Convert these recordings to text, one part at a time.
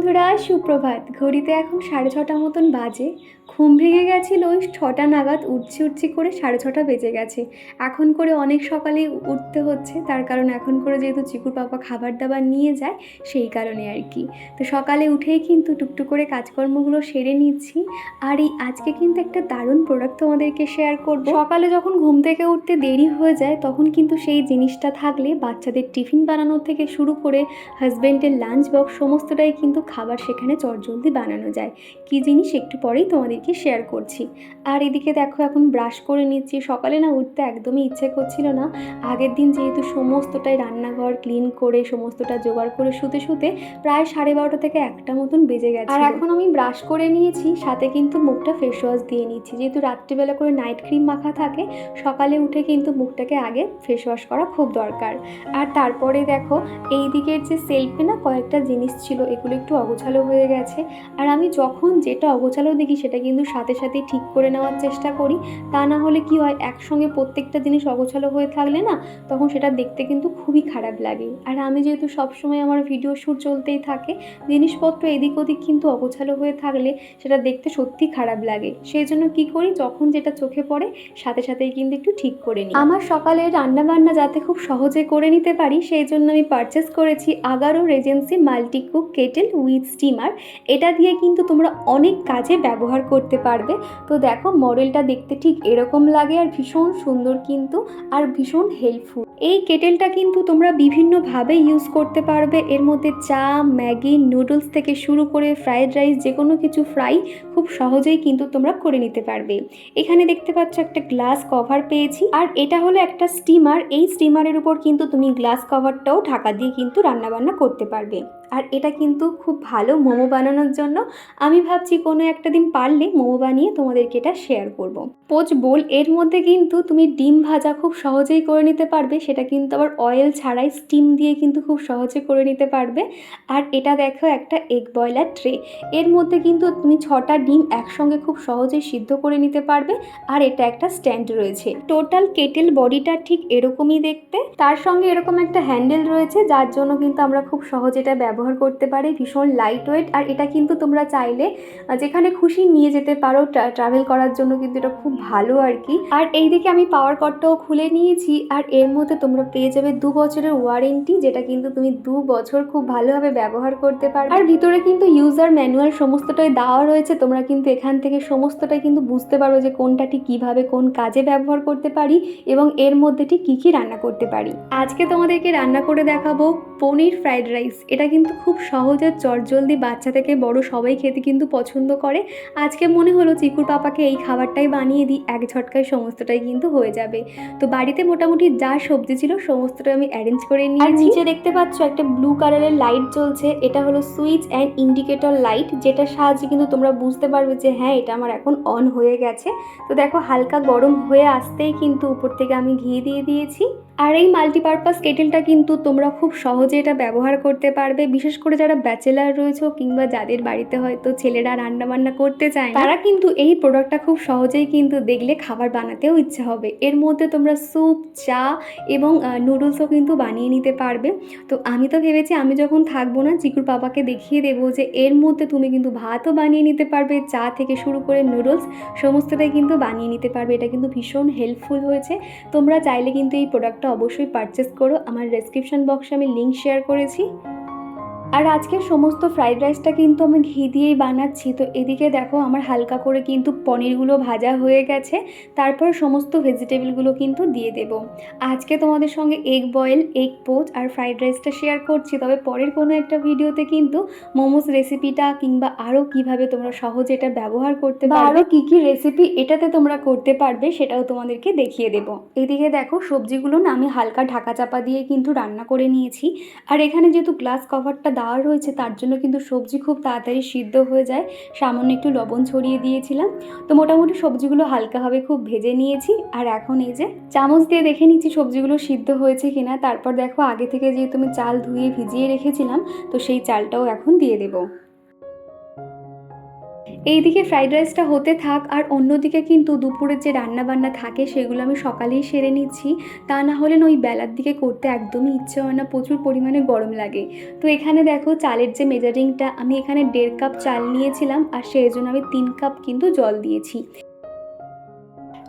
বন্ধুরা সুপ্রভাত। ঘড়িতে এখন সাড়ে ছটা মতন বাজে। ঘুম ভেঙে গেছিল, ওই ছটা নাগাদ উঠছি উঠছি করে সাড়ে ছটা বেজে গেছে। এখন করে অনেক সকালেই উঠতে হচ্ছে, তার কারণ এখন করে যেহেতু চিকুর পাপা খাবার দাবার নিয়ে যায়, সেই কারণে আর কি। তো সকালে উঠেই কিন্তু টুকটুক করে কাজকর্মগুলো সেরে নিচ্ছি। আর এই আজকে কিন্তু একটা দারুণ প্রোডাক্ট তোমাদেরকে শেয়ার করব। সকালে যখন ঘুম থেকে উঠতে দেরি হয়ে যায়, তখন কিন্তু সেই জিনিসটা থাকলে বাচ্চাদের টিফিন বানানোর থেকে শুরু করে হাজব্যান্ডের লাঞ্চ বক্স সমস্তটাই কিন্তু খাবার সেখানে চটজলদি বানানো যায়। কী জিনিস? একটু পরেই তোমাদেরকে শেয়ার করছি। আর এদিকে দেখো, এখন ব্রাশ করে নিচ্ছি। সকালে না উঠতে একদমই ইচ্ছে করছিল না। আগের দিন যেহেতু সমস্তটাই রান্নাঘর ক্লিন করে, সমস্তটা জোগাড় করে শুতে শুতে প্রায় সাড়ে বারোটা থেকে একটা মতন বেজে গেছে আর এখন আমি ব্রাশ করে নিয়েছি, সাথে কিন্তু মুখটা ফেস ওয়াশ দিয়ে নিচ্ছি। যেহেতু রাত্রিবেলা করে নাইট ক্রিম মাখা থাকে, সকালে উঠে কিন্তু মুখটাকে আগে ফেস ওয়াশ করা খুব দরকার। আর তারপরে দেখো এই দিকের যে সেলফে না কয়েকটা জিনিস ছিল, এগুলো একটু অগোছালো হয়ে গেছে। আর আমি যখন যেটা অগোছালো দেখি, সেটা কিন্তু সাথে সাথে ঠিক করে নেওয়ার চেষ্টা করি। তা না হলে কি হয়, একসঙ্গে প্রত্যেকটা জিনিস অগোছালো হয়ে থাকলে না, তখন সেটা দেখতে কিন্তু খুবই খারাপ লাগে। আর আমি যেহেতু সবসময় আমার ভিডিও শ্যুট চলতেই থাকে, জিনিসপত্র এদিক ওদিক কিন্তু অগোছালো হয়ে থাকলে সেটা দেখতে সত্যি খারাপ লাগে। সেই জন্য কী করি, যখন যেটা চোখে পড়ে, সাথে সাথেই কিন্তু একটু ঠিক করে নিই। আমার সকালে রান্না বান্না যাতে খুব সহজে করে নিতে পারি, সেই জন্য আমি পারচেস করেছি Agaro regency multicook kettle with steamer এটা দিয়ে কিন্তু তোমরা অনেক কাজে ব্যবহার করতে পারবে। তো দেখো, মডেলটা দেখতে ঠিক এরকম লাগে আর ভীষণ সুন্দর কিন্তু আর ভীষণ হেল্পফুল এই কেটেলটা কিন্তু তোমরা বিভিন্নভাবে ইউজ করতে পারবে। এর মধ্যে চা, ম্যাগি নুডলস থেকে শুরু করে ফ্রায়েড রাইস যে কোনো কিছু ফ্রাই খুব সহজেই কিন্তু তোমরা করে নিতে পারবে। এখানে দেখতে পাচ্ছ একটা গ্লাস কভার পেয়েছি। আর এটা হলো একটা স্টিমার এই স্টিমারের উপর কিন্তু তুমি গ্লাস কভারটাও ঢাকা দিয়ে কিন্তু রান্নাবান্না করতে পারবে। আর এটা কিন্তু খুব ভালো মোমো বানানোর জন্য। আমি ভাবছি কোনো একটা দিন পারলে মোমো বানিয়ে তোমাদেরকে এটা শেয়ার করব। পোচ বোল, এর মধ্যে কিন্তু তুমি ডিম ভাজা খুব সহজেই করে নিতে পারবে, সেটা কিন্তু আবার অয়েল ছাড়াই স্টিম দিয়ে কিন্তু খুব সহজে করে নিতে পারবে আর এটা দেখো একটা এগ বয়লার ট্রে এর মধ্যে কিন্তু তুমি ছটা ডিম একসঙ্গে খুব সহজেই সিদ্ধ করে নিতে পারবে, আর এটা একটা স্ট্যান্ড রয়েছে টোটাল কেটেল বডিটা ঠিক এরকমই দেখতে, তার সঙ্গে এরকম একটা হ্যান্ডেল রয়েছে, যার জন্য কিন্তু আমরা খুব সহজে এটা ব্যবহার করতে পারি, ভীষণ লাইট ওয়েট আর এটা কিন্তু তোমরা চাইলে যেখানে খুশি নিয়ে যেতে পারো ট্রাভেল করার জন্য কিন্তু এটা খুব ভালো আর কি। আর এইদিকে আমি পাওয়ার কটটাও খুলে নিয়েছি, আর এর মধ্যে তোমরা পেয়ে যাবে দু বছরের ওয়ারেন্টি যেটা কিন্তু তুমি দু বছর খুব ভালোভাবে ব্যবহার করতে পারবে। আর ভিতরে কিন্তু ইউজার ম্যানুয়াল সমস্তটাই দেওয়া রয়েছে, তোমরা কিন্তু এখান থেকে সমস্তটাই কিন্তু বুঝতে পারো যে কোনটা ঠিক কীভাবে কোন কাজে ব্যবহার করতে পারি, এবং এর মধ্যে ঠিক কী কী রান্না করতে পারি। আজকে তোমাদেরকে রান্না করে দেখাবো পনির ফ্রাইড রাইস এটা কিন্তু খুব সহজে চটজলদি, বাচ্চা থেকে বড় সবাই খেতে কিন্তু পছন্দ করে। আজকে মনে হলো চিকুর পাপাকে এই খাবারটাই বানিয়ে দিই, এক ঝটকায় সমস্তটাই কিন্তু হয়ে যাবে। তো বাড়িতে মোটামুটি যা সবজি ছিল সমস্তটাই আমি অ্যারেঞ্জ করে নিয়ে আর নিচে দেখতে পাচ্ছ একটা ব্লু কালারের লাইট জ্বলছে, এটা হলো সুইচ অ্যান্ড ইন্ডিকেটর লাইট যেটার সাহায্যে কিন্তু তোমরা বুঝতে পারবে যে হ্যাঁ এটা আমার এখন অন হয়ে গেছে। তো দেখো হালকা গরম হয়ে আসতেই কিন্তু উপর থেকে আমি ঘি দিয়ে দিয়েছি। আর এই মাল্টিপারপাস কেটেলটা কিন্তু তোমরা খুব সহজে এটা ব্যবহার করতে পারবে, বিশেষ করে যারা ব্যাচেলার রয়েছে কিংবা যাদের বাড়িতে হয়তো ছেলেরা রান্না বান্না করতে চায় তারা কিন্তু এই প্রোডাক্টটা খুব সহজেই কিন্তু দেখলে খাবার বানাতেও ইচ্ছে হবে। এর মধ্যে তোমরা স্যুপ চা এবং নুডলসও কিন্তু বানিয়ে নিতে পারবে। তো আমি তো ভেবেছি আমি যখন থাকব না চিকুর বাবাকে দেখিয়ে দেবো যে এর মধ্যে তুমি কিন্তু ভাতও বানিয়ে নিতে পারবে, চা থেকে শুরু করে নুডলস সমস্তটাই কিন্তু বানিয়ে নিতে পারবে। এটা কিন্তু ভীষণ হেল্পফুল হয়েছে। তোমরা চাইলে কিন্তু এই প্রোডাক্টটা অবশ্যই পারচেস করো। আমার ডেসক্রিপশন বক্সে আমি লিঙ্ক শেয়ার করেছি। আর আজকে সমস্ত ফ্রাইড রাইসটা কিন্তু আমি ঘি দিয়েই বানাচ্ছি। তো এদিকে দেখো আমার হালকা করে কিন্তু পনিরগুলো ভাজা হয়ে গেছে। তারপর সমস্ত ভেজিটেবলগুলো কিন্তু দিয়ে দেব। আজকে তোমাদের সঙ্গে এগ বয়েল এগ পোচ আর ফ্রাইড রাইসটা শেয়ার করছি। তবে পরের কোনো একটা ভিডিওতে কিন্তু মোমোস রেসিপিটা কিংবা আরও কীভাবে তোমরা সহজে এটা ব্যবহার করতে পারো আরও কী কী রেসিপি এটাতে তোমরা করতে পারবে সেটাও তোমাদেরকে দেখিয়ে দেব। এদিকে দেখো সবজিগুলো না আমি হালকা ঢাকা চাপা দিয়ে কিন্তু রান্না করে নিয়েছি। আর এখানে যেহেতু গ্লাস কভারটা দেওয়া রয়েছে, তার জন্য কিন্তু সবজি খুব তাড়াতাড়ি সিদ্ধ হয়ে যায়। সামান্য একটু লবণ ছড়িয়ে দিয়েছিলাম। তো মোটামুটি সবজিগুলো হালকাভাবে খুব ভেজে নিয়েছি। আর এখন এই যে চামচ দিয়ে দেখে নিচ্ছি সবজিগুলো সিদ্ধ হয়েছে কিনা। তারপর দেখো আগে থেকে যেহেতু আমি চাল ধুয়ে ভিজিয়ে রেখেছিলাম, তো সেই চালটাও এখন দিয়ে দেবো। এইদিকে ফ্রাইড রাইসটা হতে থাক আর অন্যদিকে কিন্তু দুপুরের যে রান্না বান্না থাকে সেগুলো আমি সকালেই সেরে নিচ্ছি। তা না হলে ওই বেলার দিকে করতে একদমই ইচ্ছে হয় না, প্রচুর পরিমাণে গরম লাগে। তো এখানে দেখো চালের যে মেজারিংটা, আমি এখানে দেড় কাপ চাল নিয়েছিলাম আর সেই জন্য আমি তিন কাপ কিন্তু জল দিয়েছি।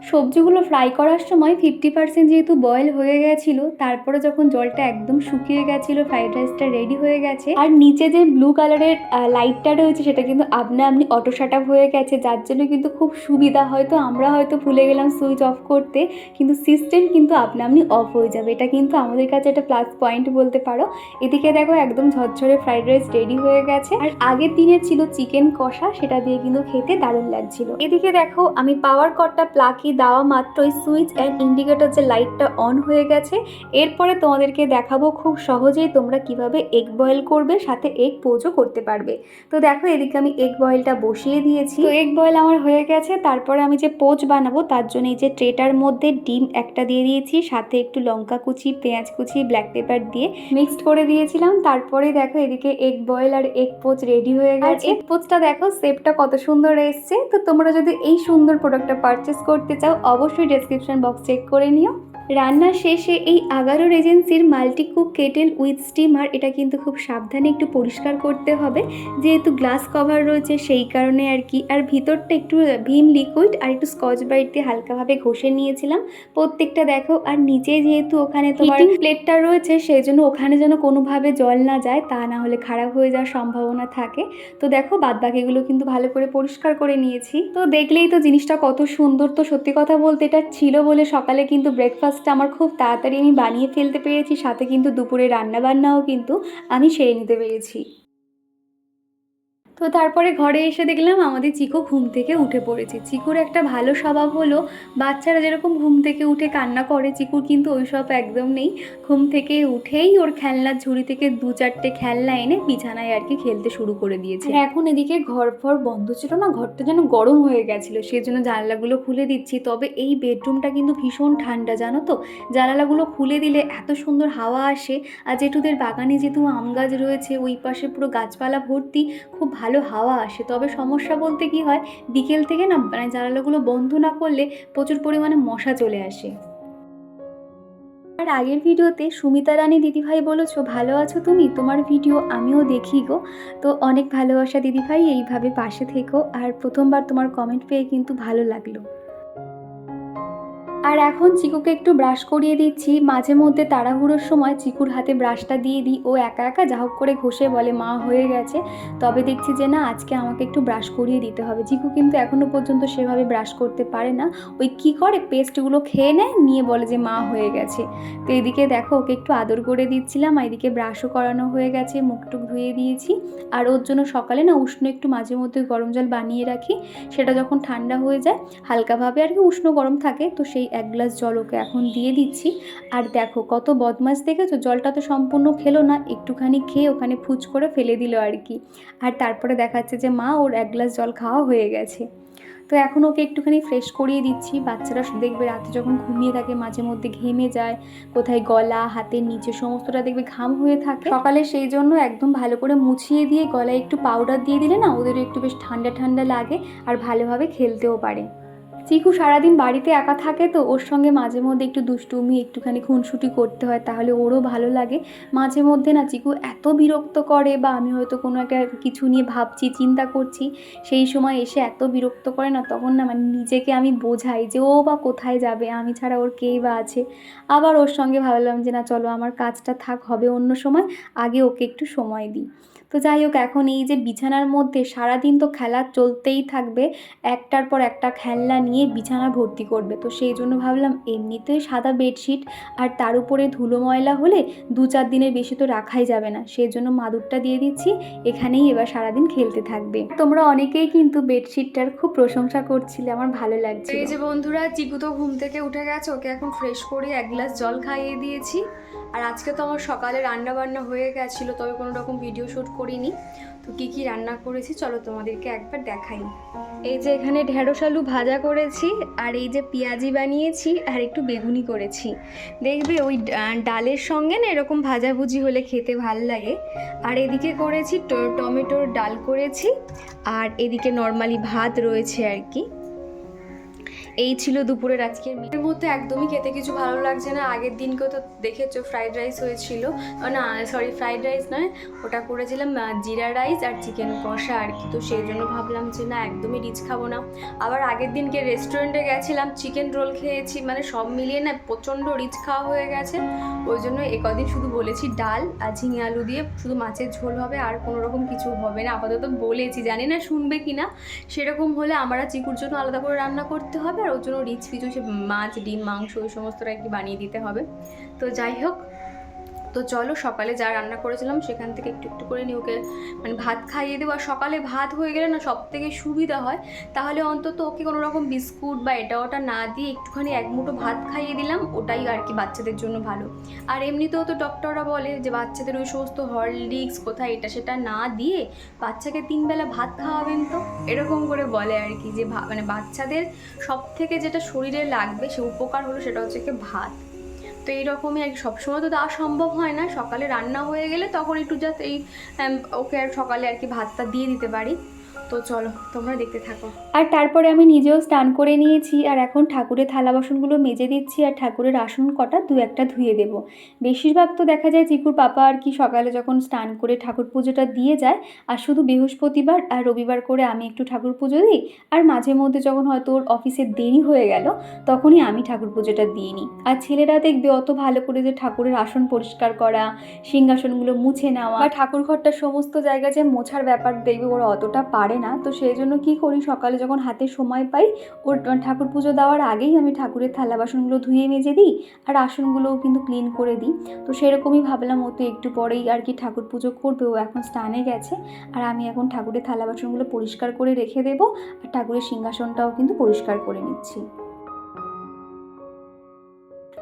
সবজিগুলো ফ্রাই করার সময় ফিফটি পার্সেন্ট যেহেতু বয়েল হয়ে গেছিল, তারপরে যখন জলটা একদম শুকিয়ে গেছিল ফ্রাইড রাইসটা রেডি হয়ে গেছে। আর নিচে যে ব্লু কালারের লাইটটা রয়েছে, সেটা কিন্তু আপনা আপনি অটো শাট আপ হয়ে গেছে, যার জন্য কিন্তু খুব সুবিধা হয়তো আমরা হয়তো ভুলে গেলাম সুইচ অফ করতে, কিন্তু সিস্টেম কিন্তু আপনা আপনি অফ হয়ে যাবে। এটা কিন্তু আমাদের কাছে একটা প্লাস পয়েন্ট বলতে পারো। এদিকে দেখো একদম ঝরঝরে ফ্রাইড রাইস রেডি হয়ে গেছে। আর আগের দিনের ছিল চিকেন কষা, সেটা দিয়ে কিন্তু খেতে দারুণ লাগছিল। এদিকে দেখো আমি পাওয়ার কটটা প্লাকি দেওয়া মাত্রই সুইচ অ্যান্ড ইন্ডিকেটর যে লাইটটা অন হয়ে গেছে, এরপরে তোমাদেরকে দেখাবো খুব সহজেই তোমরা কীভাবে এগ বয়েল করবে, সাথে এগ পোজও করতে পারবে। তো দেখো, এদিকে আমি এগ বয়েলটা বসিয়ে দিয়েছি। তো এগ বয়েল আমার হয়ে গেছে, তারপরে আমি যে পোচ বানাবো, তার জন্য এই যে ট্রেটার মধ্যে ডিম একটা দিয়ে দিয়েছি, সাথে একটু লঙ্কা কুচি, পেঁয়াজ কুচি, ব্ল্যাক পেপার দিয়ে মিক্সড করে দিয়েছিলাম। তারপরে দেখো, এদিকে এগ বয়েল আর এগ পোচ রেডি হয়ে গেছে। এগ পোচটা দেখো, শেপটা কত সুন্দর এসছে। তো তোমরা যদি এই সুন্দর প্রোডাক্টটা পারচেস করতে চাও অবশ্যই ডেসক্রিপশন বক্স চেক করে নিও। রান্না শেষে এই Agaro রেজেন্সির multi cook kettle with steamer এটা কিন্তু খুব সাবধানে একটু পরিষ্কার করতে হবে। যেহেতু গ্লাস কভার রয়েছে সেই কারণে আর কি। আর ভিতরটা একটু ভীম লিকুইড আর একটু স্কচ ব্রাইট দিয়ে হালকাভাবে ঘষে নিয়েছিলাম। প্রত্যেকটা দেখো আর নিচে যেহেতু ওখানে তোমার প্লেটটা রয়েছে সেই জন্য ওখানে যেন কোনোভাবে জল না যায় তা না হলে খারাপ হয়ে যাওয়ার সম্ভাবনা থাকে। তো দেখো বাদ বাকিগুলো কিন্তু ভালো করে পরিষ্কার করে নিয়েছি। তো দেখলেই তো জিনিসটা কত সুন্দর তো সত্যি কথা বলতে এটা ছিল বলে সকালে কিন্তু ব্রেকফাস্টটা আমার খুব তাড়াতাড়ি আমি বানিয়ে ফেলতে পেরেছি, সাথে কিন্তু দুপুরে রান্নাবান্নাও কিন্তু আমি সেরে নিতে পেরেছি। তো তারপরে ঘরে এসে দেখলাম আমাদের চিকো ঘুম থেকে উঠে পড়েছে। চিকুর একটা ভালো স্বভাব হলো, বাচ্চারা যেরকম ঘুম থেকে উঠে কান্না করে, চিকুর কিন্তু ওই সব একদম নেই। ঘুম থেকে উঠেই ওর খেলনার ঝুড়ি থেকে দু চারটে খেলনা এনে বিছানায় আর কি খেলতে শুরু করে দিয়েছে। এখন এদিকে ঘর ফর বন্ধ ছিল না, ঘরটা যেন গরম হয়ে গেছিল সেই জন্য জানলাগুলো খুলে দিচ্ছি। তবে এই বেডরুমটা কিন্তু ভীষণ ঠান্ডা, জানো তো? জানালাগুলো খুলে দিলে এত সুন্দর হাওয়া আসে। আর জেঠুদের বাগানে যেহেতু আম গাছ রয়েছে, ওই পাশে পুরো গাছপালা ভর্তি, খুব ভালো হাওয়া আসে, তবে সমস্যা বলতে কি হয়, বিকেল থেকে না মানে জানালাগুলো বন্ধ না করলে প্রচুর পরিমাণে মশা চলে আসে। আর আগের ভিডিওতে সুমিতা রানী দিদিভাই বলেছ, ভালো আছো তুমি? তোমার ভিডিও আমিও দেখি গো। তো অনেক ভালোবাসা দিদিভাই, এইভাবে পাশে থেকো। আর প্রথমবার তোমার কমেন্ট পেয়ে কিন্তু ভালো লাগল। আর এখন চিকুকে একটু ব্রাশ করিয়ে দিচ্ছি। মাঝে মধ্যে তাড়াহুড়োর সময় চিকুর হাতে ব্রাশটা দিয়ে দিই। ও একা একা যা হোক করে ঘষে বলে, মা, হয়ে গেছে। তবে দেখছি যে, না, আজকে আমাকে একটু ব্রাশ করিয়ে দিতে হবে। চিকু কিন্তু এখনও পর্যন্ত সেভাবে ব্রাশ করতে পারে না। ওই কি করে পেস্টগুলো খেয়ে নেয়, নিয়ে বলে যে, মা, হয়ে গেছে। তো এদিকে দেখো, ওকে একটু আদর করে দিচ্ছিলাম। আর এদিকে ব্রাশও করানো হয়ে গেছে, মুখটুক ধুয়ে দিয়েছি। আর ওর জন্য সকালে না উষ্ণ একটু মাঝে মধ্যে গরম জল বানিয়ে রাখি। সেটা যখন ঠান্ডা হয়ে যায়, হালকাভাবে আর কি উষ্ণ গরম থাকে, তো সেই এক গ্লাস জল ওকে এখন দিয়ে দিচ্ছি। আর দেখো, কত বদমাস দেখেছ? জলটা তো সম্পূর্ণ খেলো না, একটুখানি খেয়ে ওখানে ফুচ করে ফেলে দিল আর কি। আর তারপরে দেখাচ্ছে যে মা, ওর এক গ্লাস জল খাওয়া হয়ে গেছে। তো এখন ওকে একটুখানি ফ্রেশ করিয়ে দিচ্ছি। বাচ্চারা দেখবে রাতে যখন ঘুমিয়ে থাকে, মাঝে মধ্যে ঘেমে যায়, কোথায় গলা হাতের নিচে সমস্তটা দেখবে ঘাম হয়ে থাকে। সকালে সেই জন্য একদম ভালো করে মুছিয়ে দিয়ে গলায় একটু পাউডার দিয়ে দিলে না ওদের একটু বেশ ঠান্ডা ঠান্ডা লাগে আর ভালোভাবে খেলতেও পারে। চিকু সারাদিন বাড়িতে একা থাকে তো ওর সঙ্গে মাঝে মধ্যে একটু দুষ্টুমি, একটুখানি খুনসুটি করতে হয়, তাহলে ওরও ভালো লাগে। মাঝে মধ্যে না চিকু এত বিরক্ত করে বা আমি হয়তো কোনো একটা কিছু নিয়ে ভাবছি, চিন্তা করছি, সেই সময় এসে এত বিরক্ত করে না, তখন না মানে নিজেকে আমি বোঝাই যে ও বা কোথায় যাবে, আমি ছাড়া ওর কেই বা আছে। আবার ওর সঙ্গে ভাবলাম যে না, চলো আমার কাজটা থাক, হবে অন্য সময়, আগে ওকে একটু সময় দিই। তো যাই হোক, এখন এই যে বিছানার মধ্যে সারাদিন তো খেলা চলতেই থাকবে, একটার পর একটা খেলনা নিয়ে বিছানা ভর্তি করবে। তো সেই জন্য ভাবলাম এমনিতেই সাদা বেডশিট আর তার উপরে ধুলো ময়লা হলে দু চার দিনের বেশি তো রাখাই যাবে না। সেই জন্য মাদুরটা দিয়ে দিচ্ছি, এখানেই এবার সারাদিন খেলতে থাকবে। তোমরা অনেকেই কিন্তু বেডশিটটার খুব প্রশংসা করছিলে, আমার ভালো লাগছে এই যে বন্ধুরা, চিকু তো ঘুম থেকে উঠে গেছে, ওকে এখন ফ্রেশ করে এক গ্লাস জল খাইয়ে দিয়েছি। আর আজকে তো আমার সকালে রান্না বান্না হয়ে গেছিল, তবে কোনো রকম ভিডিও শ্যুট করিনি। তো কী কী রান্না করেছি, চলো তোমাদেরকে একবার দেখাই। এই যে এখানে ঢেঁড়স আলু ভাজা করেছি, আর এই যে পেঁয়াজি বানিয়েছি, আর একটু বেগুনি করেছি। দেখবে ওই ডালের সঙ্গে না এরকম ভাজাভুজি হলে খেতে ভালো লাগে। আর এদিকে করেছি টমেটোর ডাল করেছি, আর এদিকে নর্মালি ভাত রয়েছে আর কি। এই ছিল দুপুরের আজকের মেয়ের মধ্যে একদমই খেতে কিছু ভালো লাগছে না। আগের দিনকেও তো দেখেছ ফ্রাইড রাইস হয়েছিল। না সরি ফ্রাইড রাইস নয়, ওটা করেছিলাম জিরা রাইস আর চিকেন কষা আর কি। তো সেই জন্য ভাবলাম যে না, একদমই রিচ খাব না। আবার আগের দিনকে রেস্টুরেন্টে গেছিলাম চিকেন রোল খেয়েছি মানে সব মিলিয়ে না প্রচণ্ড রিচ খাওয়া হয়ে গেছে। ওই জন্য এ কদিন শুধু বলেছি ডাল আর ঝিঙে আলু দিয়ে, শুধু মাছের ঝোল হবে আর কোনো রকম কিছু হবে না। আপাতত বলেছি, জানি না শুনবে কি না সেরকম হলে আমরা চিকুর জন্য আলাদা করে রান্না করতে হবে। আর ওর জন্য রিচ কিছু সে মাছ, ডিম, মাংস, ওই সমস্তটা কি বানিয়ে দিতে হবে। তো যাই হোক তো চলো সকালে যা রান্না করেছিলাম সেখান থেকে একটু একটু করে নিয়ে ওকে মানে ভাত খাইয়ে দেবো। আর সকালে ভাত হয়ে গেলে না সব থেকে সুবিধা হয়। তাহলে অন্তত ওকে কোনো রকম বিস্কুট বা এটা ওটা না দিয়ে একটুখানি এক মুঠো ভাত খাইয়ে দিলাম, ওটাই আর কি বাচ্চাদের জন্য ভালো। আর এমনিতেও তো ডক্টররা বলে যে বাচ্চাদের ওই সমস্ত হরলিক্স কোথায় এটা সেটা না দিয়ে বাচ্চাকে তিনবেলা ভাত খাওয়াবেন তো? এরকম করে বলে আর কি যে মানে বাচ্চাদের সব থেকে যেটা শরীরে লাগবে সে উপকার হলো সেটা হচ্ছে কি ভাত। তো এইরকমই আর কি। সবসময় তো দেওয়া সম্ভব হয় না। সকালে রান্না হয়ে গেলে তখন একটু জাস্ট এই ওকে আর সকালে আর কি ভাতটা দিয়ে দিতে পারি। তো চলো, তোমরা দেখতে থাকো। আর তারপরে আমি নিজেও স্নান করে নিয়েছি, আর এখন ঠাকুরের থালা বাসনগুলো মেজে দিচ্ছি, আর ঠাকুরের আসন কটা দু একটা ধুয়ে দেবো। বেশিরভাগ তো দেখা যায় চিকুর পাপা আর কি সকালে যখন স্নান করে ঠাকুর পুজোটা দিয়ে যায়, আর শুধু বৃহস্পতিবার আর রবিবার করে আমি একটু ঠাকুর পুজো দিই, আর মাঝে মধ্যে যখন হয়তো ওর অফিসে দেরি হয়ে গেল, তখনই আমি ঠাকুর পুজোটা দিয়ে নিই। আর ছেলেরা দেখবে অত ভালো করে যে ঠাকুরের আসন পরিষ্কার করা, সিংহাসনগুলো মুছে নেওয়া, বা ঠাকুর ঘরটার সমস্ত জায়গা যে মোছার ব্যাপার দেখবে ওরা অতটা পারে না তো সেই জন্য কী করি? সকালে যখন হাতে সময় পাই ওর ঠাকুর পুজো দেওয়ার আগেই আমি ঠাকুরের থালা বাসনগুলো ধুয়ে মেজে দিই আর আসনগুলোও কিন্তু ক্লিন করে দিই। তো সেরকমই ভাবলাম ও তো একটু পরেই আর কি ঠাকুর পুজো করবে ও এখন স্নানে গেছে আর আমি এখন ঠাকুরের থালা বাসনগুলো পরিষ্কার করে রেখে দেবো আর ঠাকুরের সিংহাসনটাও কিন্তু পরিষ্কার করে নিচ্ছি।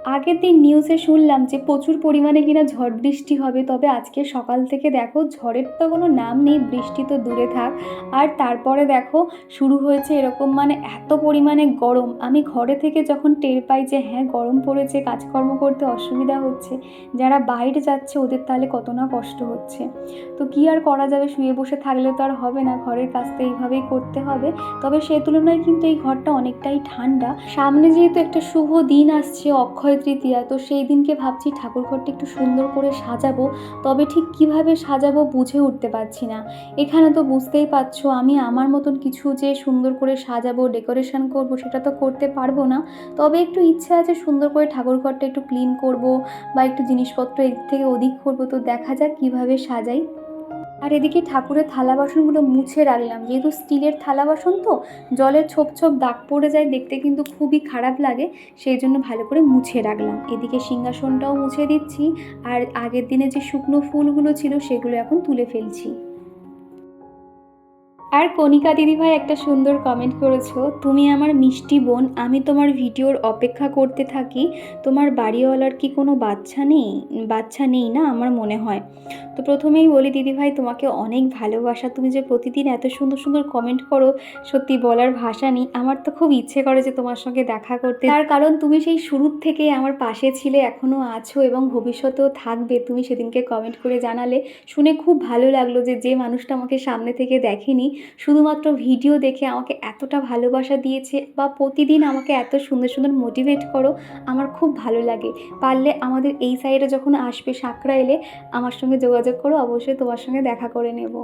আগের দিন নিউজে শুনলাম যে প্রচুর পরিমাণে কিনা ঝড় বৃষ্টি হবে, তবে আজকে সকাল থেকে দেখো ঝড়ের তো কোনো নাম নেই, বৃষ্টি তো দূরে থাক। আর তারপরে দেখো শুরু হয়েছে এরকম মানে এত পরিমাণে গরম। আমি ঘরে থেকে যখন টের পাই যে হ্যাঁ গরম পড়েছে, কাজকর্ম করতে অসুবিধা হচ্ছে, যারা বাইরে যাচ্ছে ওদের তাহলে কত না কষ্ট হচ্ছে। তো কি আর করা যাবে, শুয়ে বসে থাকলে তো আর হবে না, ঘরের কাজ তো এইভাবেই করতে হবে। তবে সে তুলনায় কিন্তু এই ঘরটা অনেকটাই ঠান্ডা। সামনে যেহেতু একটা শুভ দিন আসছে, অক্ষয় তৃতীয়া। তো সেই দিনকে ভাবছি ঠাকুর ঘরটা একটু সুন্দর করে সাজাবো, তবে ঠিক কীভাবে সাজাবো বুঝে উঠতে পারছি না। এখানে তো বুঝতেই পারছ আমি আমার মতন কিছু যে সুন্দর করে সাজাবো, ডেকোরেশন করব সেটা তো করতে পারব না। তবে একটু ইচ্ছে আছে সুন্দর করে ঠাকুর ঘরটা একটু ক্লিন করব বা একটু জিনিসপত্র এদিক থেকে ওদিক করব, তো দেখা যাক কীভাবে সাজাই। আর এদিকে ঠাকুরের থালা বাসনগুলো মুছে রাখলাম। যেহেতু স্টিলের থালা বাসন তো জলের ছোপ ছোপ দাগ পড়ে যায়, দেখতে কিন্তু খুবই খারাপ লাগে, সেই জন্য ভালো করে মুছে রাখলাম। এদিকে সিংহাসনটাও মুছে দিচ্ছি, আর আগের দিনে যে শুকনো ফুলগুলো ছিল সেগুলো এখন তুলে ফেলছি। আর কণিকা দিদিভাই একটা সুন্দর কমেন্ট করেছ, তুমি আমার মিষ্টি বোন, আমি তোমার ভিডিওর অপেক্ষা করতে থাকি, তোমার বাড়িওয়ালার কি কোনো বাচ্চা নেই? বাচ্চা নেই না, আমার মনে হয়। তো প্রথমেই বলি দিদিভাই তোমাকে অনেক ভালোবাসা, তুমি যে প্রতিদিন এত সুন্দর সুন্দর কমেন্ট করো, সত্যি বলার ভাষা নেই। আমার তো খুব ইচ্ছে করে যে তোমার সঙ্গে দেখা করতে। তার কারণ, তুমি সেই শুরুর থেকে আমার পাশে ছিলে এখনও আছো এবং ভবিষ্যতেও থাকবে। তুমি সেদিনকে কমেন্ট করে জানালে, শুনে খুব ভালো লাগল যে যে মানুষটা আমাকে সামনে থেকে দেখেনি শুধুমাত্র ভিডিও দেখে আমাকে এতটা ভালোবাসা দিয়েছে বা প্রতিদিন আমাকে এত সুন্দর সুন্দর মোটিভেট করো, আমার খুব ভালো লাগে। পারলে আমাদের এই সাইডে যখন আসবে সাঁকড়া এলে আমার সঙ্গে যোগাযোগ করো, অবশ্যই তোমার সঙ্গে দেখা করে নেব।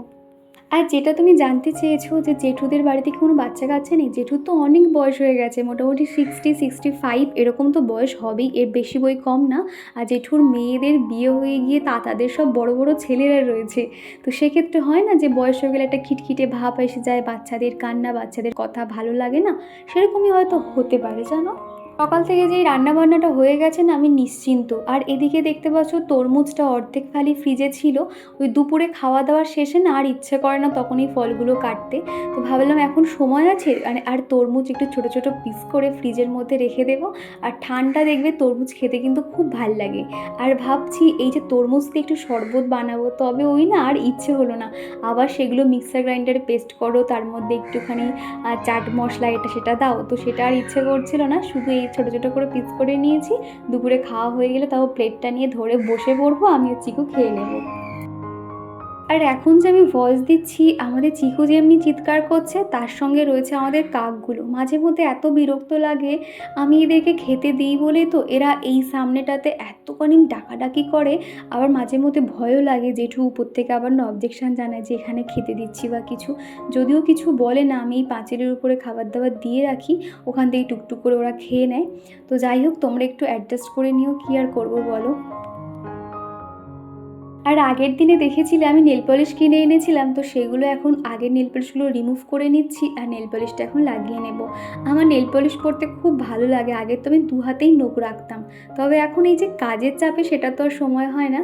আর যেটা তুমি জানতে চেয়েছো যে জেঠুদের বাড়িতে কি কোনো বাচ্চা কাচ্চা নেই? জেঠুর তো অনেক বয়স হয়ে গেছে, মোটামুটি সিক্সটি সিক্সটি ফাইভ এরকম তো বয়স হবেই, এর বেশি বই কম না। আর জেঠুর মেয়েদের বিয়ে হয়ে গিয়ে তা তাদের সব বড় বড় ছেলেরা রয়েছে। তো সেক্ষেত্রে হয় না যে বয়স হয়ে গেলে একটা খিটখিটে ভাব এসে যায়, বাচ্চাদের কান্না, বাচ্চাদের কথা ভালো লাগে না? সেরকমই হয়তো হতে পারে, জানো? সকাল থেকে যেই রান্নাবান্নাটা হয়ে গেছে না, আমি নিশ্চিন্ত। আর এদিকে দেখতে পাচ্ছ, তরমুজটা অর্ধেক খালি ফ্রিজে ছিল। ওই দুপুরে খাওয়া দাওয়ার শেষে না, আর ইচ্ছে করে না তখন এই ফলগুলো কাটতে। তো ভাবলাম এখন সময় আছে মানে আর তরমুজ একটু ছোট ছোট পিস করে ফ্রিজের মধ্যে রেখে দেবো। আর ঠান্ডা দেখবে তরমুজ খেতে কিন্তু খুব ভালো লাগে। আর ভাবছি এই যে তরমুজ দিয়ে একটু শরবত বানাবো, তবে ওই না আর ইচ্ছে হলো না। আবার সেগুলো মিক্সার গ্রাইন্ডারে পেস্ট করো, তার মধ্যে একটুখানি চাট মশলা এটা সেটা দাও। তো সেটা আর ইচ্ছে করছিল না, শুধু এই ছোটো ছোটো করে পিস করে নিয়েছি। দুপুরে খাওয়া হয়ে গেলে তাও প্লেটটা নিয়ে ধরে বসে পড়ব, আমি চিকু খেয়ে নেব। আর এখন যে আমি ভয়েস দিচ্ছি, আমাদের চিকু যে এমনি চিৎকার করছে, তার সঙ্গে রয়েছে আমাদের কাকগুলো। মাঝে মধ্যে এত বিরক্ত লাগে, আমি এদেরকে খেতে দিই বলে তো এরা এই সামনেটাতে এতখানি ডাকাডাকি করে, আবার মাঝে মধ্যে ভয়ও লাগে জেঠু উপর থেকে আবার না অবজেকশান জানায় যে এখানে খেতে দিচ্ছি বা কিছু। যদিও কিছু বলে না, আমি এই পাঁচিলের উপরে খাবার দাবার দিয়ে রাখি, ওখান থেকে টুকটুক করে ওরা খেয়ে নেয়। তো যাই হোক, তোমরা একটু অ্যাডজাস্ট করে নিও, কী আর করব বলো? আর আগের দিনে দেখেছিলে আমি নেল পলিশ কিনে এনেছিলাম, তো সেগুলো এখন আগের নেল পলিশগুলো রিমুভ করে নিচ্ছি আর নেল পলিশটা এখন লাগিয়ে নেব। আমার নেল পলিশ পরতে খুব ভালো লাগে, আগে তো আমি দু হাতেই নখ রাখতাম। তবে এখন এই যে কাজের চাপে সেটা তো আর সময় হয় না।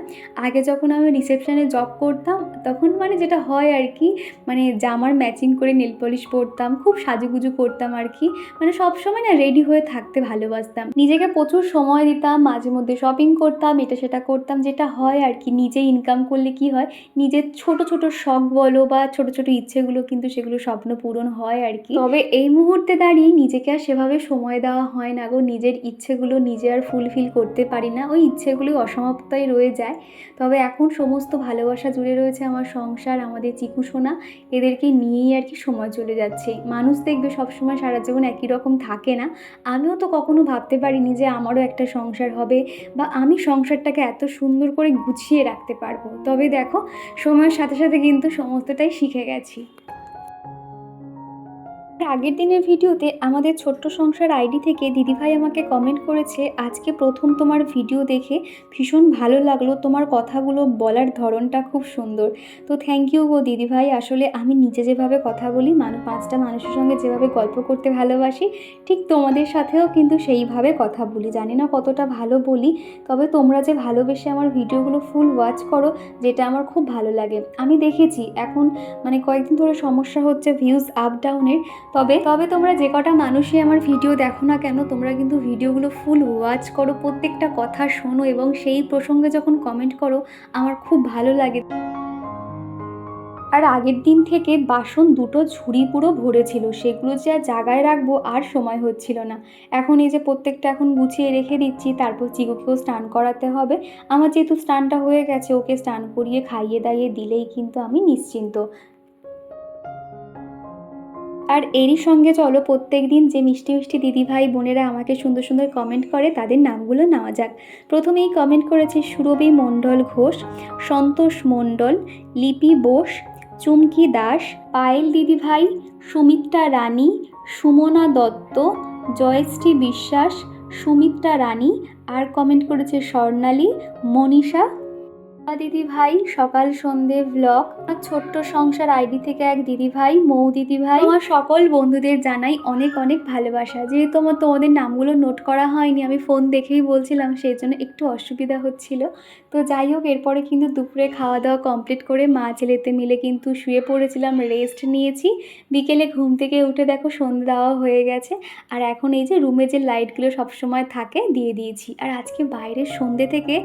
আগে যখন আমি রিসেপশানে জব করতাম, তখন মানে যেটা হয় আর কি মানে জামার ম্যাচিং করে নেল পলিশ পরতাম, খুব সাজুগুজু করতাম আর কি। মানে সব সময় না রেডি হয়ে থাকতে ভালোবাসতাম। নিজেকে প্রচুর সময় দিতাম, মাঝে মধ্যে শপিং করতাম, এটা সেটা করতাম, যেটা হয় আর কি নিজে ইনকাম করলে কি হয়? নিজের ছোট ছোট শখ বলো বা ছোট ছোট ইচ্ছেগুলো কিন্তু সেগুলো স্বপ্ন পূরণ হয় আর কি। তবে এই মুহূর্তে দাঁড়িয়ে নিজেকে আর সেভাবে সময় দেওয়া হয় না গো। নিজের ইচ্ছেগুলো নিজে আর ফুলফিল করতে পারি না। ওই ইচ্ছেগুলোই অসমাপ্তই রয়ে যায়। তবে এখন সমস্ত ভালোবাসা জুড়ে রয়েছে আমার সংসার, আমাদের চিকু সোনা। এদেরকে নিয়েই আর কি সময় চলে যাচ্ছে। মানুষ দেখবে সবসময় সারা জীবন একই রকম থাকে না। আমিও তো কখনো ভাবতে পারিনি যে আমারও একটা সংসার হবে বা আমি সংসারটাকে এত সুন্দর করে গুছিয়ে রাখতে পারব। তবে দেখো সময়ের সাথে সাথে কিন্তু সমস্তটাই শিখে গেছি। আগের দিনের ভিডিওতে আমাদের ছোট্ট সংসার আইডি থেকে দিদিভাই আমাকে কমেন্ট করেছে, আজকে প্রথম তোমার ভিডিও দেখে ভীষণ ভালো লাগল, তোমার কথাগুলো বলার ধরনটা খুব সুন্দর। তো থ্যাংক ইউ গো দিদিভাই আসলে আমি নিজে যেভাবে কথা বলি মানুষ পাঁচটা মানুষের সঙ্গে যেভাবে গল্প করতে ভালোবাসি, ঠিক তোমাদের সাথেও কিন্তু সেইভাবে কথা বলি। জানি না কতটা ভালো বলি, তবে তোমরা যে ভালোবেসে আমার ভিডিওগুলো ফুল ওয়াচ করো, যেটা আমার খুব ভালো লাগে। আমি দেখেছি, এখন মানে কয়েকদিন ধরে সমস্যা হচ্ছে ভিউজ আপ ডাউনের তবে তবে তোমরা যে কটা মানুষই আমার ভিডিও দেখো না কেন, তোমরা কিন্তু ভিডিওগুলো ফুল ওয়াচ করো, প্রত্যেকটা কথা শোনো এবং সেই প্রসঙ্গে যখন কমেন্ট করো, আমার খুব ভালো লাগে। আর আগের দিন থেকে বাসন দুটো ঝুড়ি পুরো ভরেছিল, সেগুলো যে আর জায়গায় রাখব আর সময় হচ্ছিল না। এখন এই যে প্রত্যেকটা এখন গুছিয়ে রেখে দিচ্ছি, তারপর চিকুকেও স্নান করাতে হবে। আমার যেহেতু স্নানটা হয়ে গেছে, ওকে স্নান করিয়ে খাইয়ে দাইয়ে দিলেই কিন্তু আমি নিশ্চিন্ত। আর এরই সঙ্গে চলো প্রত্যেক দিন যে মিষ্টি মিষ্টি দিদিভাই বোনেরা আমাকে সুন্দর সুন্দর কমেন্ট করে, তাদের নামগুলো নেওয়া যাক। প্রথমেই কমেন্ট করেছে সুরভি মণ্ডল ঘোষ, সন্তোষ মণ্ডল, লিপি বোস, চুমকি দাস, পায়েল দিদিভাই, সুমিত্রা রানী, সুমনা দত্ত, জয়শ্রী বিশ্বাস, সুমিত্রা রানী, আর কমেন্ট করেছে স্বর্ণালী, মনীষা দিদি ভাই সকাল সন্ধে ব্লগ আর ছোট্ট সংসার আইডি থেকে এক দিদি ভাই মৌ দিদি ভাই আমার সকল বন্ধুদের জানাই অনেক অনেক ভালোবাসা। যেহেতু আমার তোমাদের নামগুলো নোট করা হয়নি, আমি ফোন দেখেই বলছিলাম, সেই জন্য একটু অসুবিধা হচ্ছিল। তো যাই হোক, এরপরে কিন্তু দুপুরে খাওয়া দাওয়া কমপ্লিট করে মা ছেলেতে মিলে কিন্তু শুয়ে পড়েছিলাম রেস্ট নিয়েছি। বিকেলে ঘুম থেকে উঠে দেখো সন্ধে দেওয়া হয়ে গেছে। আর এখন এই যে রুমে যে লাইটগুলো সবসময় থাকে, দিয়ে দিয়েছি। আর আজকে বাইরের সন্ধে থেকে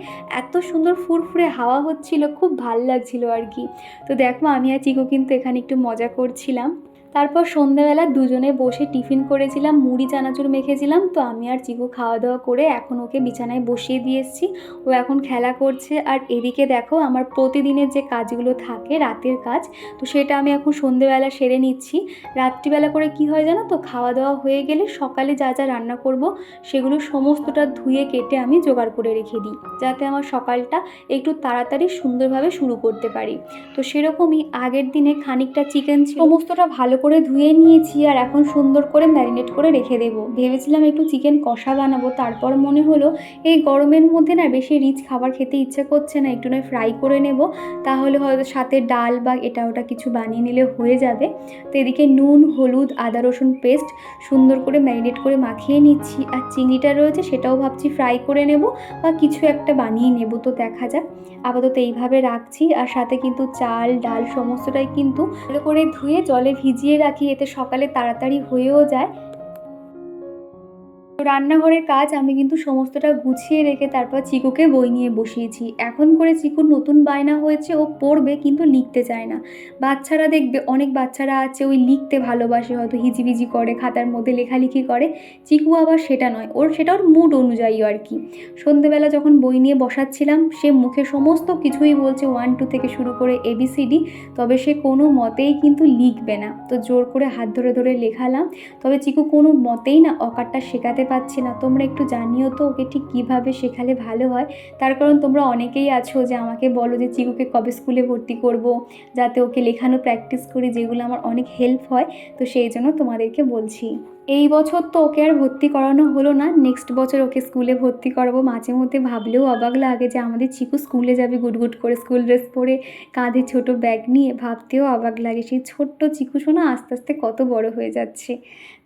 এত সুন্দর ফুরফুরে হাওয়া হচ্ছিল, খুব ভালো লাগছিল আর কি। তো দেখো আমি আর চিকু কিন্তু এখানে একটু মজা করছিলাম। তারপর সন্ধেবেলা দুজনে বসে টিফিন করেছিলাম, মুড়ি, চানাচুর মেখেছিলাম। তো আমি আর চিকু খাওয়া দাওয়া করে এখন ওকে বিছানায় বসিয়ে দিয়ে এসেছি। ও এখন খেলা করছে। আর এদিকে দেখো আমার প্রতিদিনের যে কাজগুলো থাকে, রাতের কাজ, তো সেটা আমি এখন সন্ধেবেলা সেরে নিচ্ছি। রাত্রিবেলা করে কি হয় জানো তো খাওয়া দাওয়া হয়ে গেলে সকালে যা যা রান্না করব, সেগুলো সমস্তটা ধুয়ে কেটে আমি জোগাড় করে রেখে দিই, যাতে আমার সকালটা একটু তাড়াতাড়ি সুন্দরভাবে শুরু করতে পারি। তো সেরকমই আগের দিনে খানিকটা চিকেন সমস্তটা ভালো করে ধুয়ে নিয়েছি আর এখন সুন্দর করে ম্যারিনেট করে রেখে দেবো। ভেবেছিলাম একটু চিকেন কষা বানাবো, তারপর মনে হলো এই গরমের মধ্যে না বেশি রিচ খাবার খেতে ইচ্ছে করছে না, একটু নয় ফ্রাই করে নেব। তাহলে হয়তো সাথে ডাল বা এটা ওটা কিছু বানিয়ে নিলে হয়ে যাবে। তো এদিকে নুন, হলুদ, আদা, রসুন পেস্ট সুন্দর করে ম্যারিনেট করে মাখিয়ে নিচ্ছি। আর চিংড়িটা রয়েছে সেটাও ভাবছি ফ্রাই করে নেব বা কিছু একটা বানিয়ে নেব, তো দেখা যাক। আপাতত এইভাবে রাখছি। আর সাথে কিন্তু চাল, ডাল সমস্তটাই কিন্তু ভালো করে ধুয়ে জলে ভিজিয়ে রাখি এতে সকালে তাড়াতাড়ি হয়েও যায়। রান্নাঘরের কাজ আমি কিন্তু সমস্তটা গুছিয়ে রেখে তারপর চিকুকে বই নিয়ে বসিয়েছি। এখন করে চিকুর নতুন বায়না হয়েছে, ও পড়বে কিন্তু লিখতে চায় না। বাচ্চারা দেখবে, অনেক বাচ্চারা আছে, ওই লিখতে ভালোবাসে, হয়তো হিজিবিজি করে, খাতার মধ্যে লেখালেখি করে। চিকু আবার সেটা নয়, ওর সেটা ওর মুড অনুযায়ী আর কি। সন্ধেবেলা যখন বই নিয়ে বসাচ্ছিলাম, সে মুখে সমস্ত কিছুই বলছে ওয়ান টু থেকে শুরু করে এবিসিডি তবে সে কোনো মতেই কিন্তু লিখবে না। তো জোর করে হাত ধরে ধরে লেখালাম, তবে চিকু কোনো মতেই না অকারটা শেখাতে পারছে না। তোমরা একটু জানিও তো ওকে ঠিক কীভাবে শেখালে ভালো হয়। তার কারণ তোমরা অনেকেই আছো যে আমাকে বলো যে, চিকুকে কবে স্কুলে ভর্তি করব? যাতে ওকে লেখানো প্র্যাকটিস করি, যেগুলো আমার অনেক হেল্প হয়। তো সেই জন্য তোমাদেরকে বলছি। এই বছর তো ওকে আর ভর্তি করানো হলো না। নেক্সট বছর ওকে স্কুলে ভর্তি করাবো। মাঝে মধ্যে ভাবলেও অবাক লাগে যে আমাদের চিকু স্কুলে যাবে গুটগুট করে স্কুল ড্রেস পরে। কাঁধে ছোট ব্যাগ নিয়ে ভাবতেও অবাক লাগে। সেই ছোট্ট চিকু শোনা আস্তে আস্তে কত বড় হয়ে যাচ্ছে।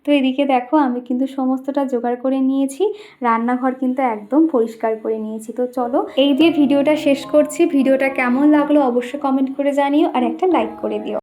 তো এদিকে দেখো, আমি কিন্তু সমস্তটা জোগাড় করে নিয়েছি। রান্নাঘর কিন্তু একদম পরিষ্কার করে নিয়েছি। তো চলো এই দিয়ে ভিডিওটা শেষ করছি। ভিডিওটা কেমন লাগল অবশ্যই কমেন্ট করে জানিও আর একটা লাইক করে দিও।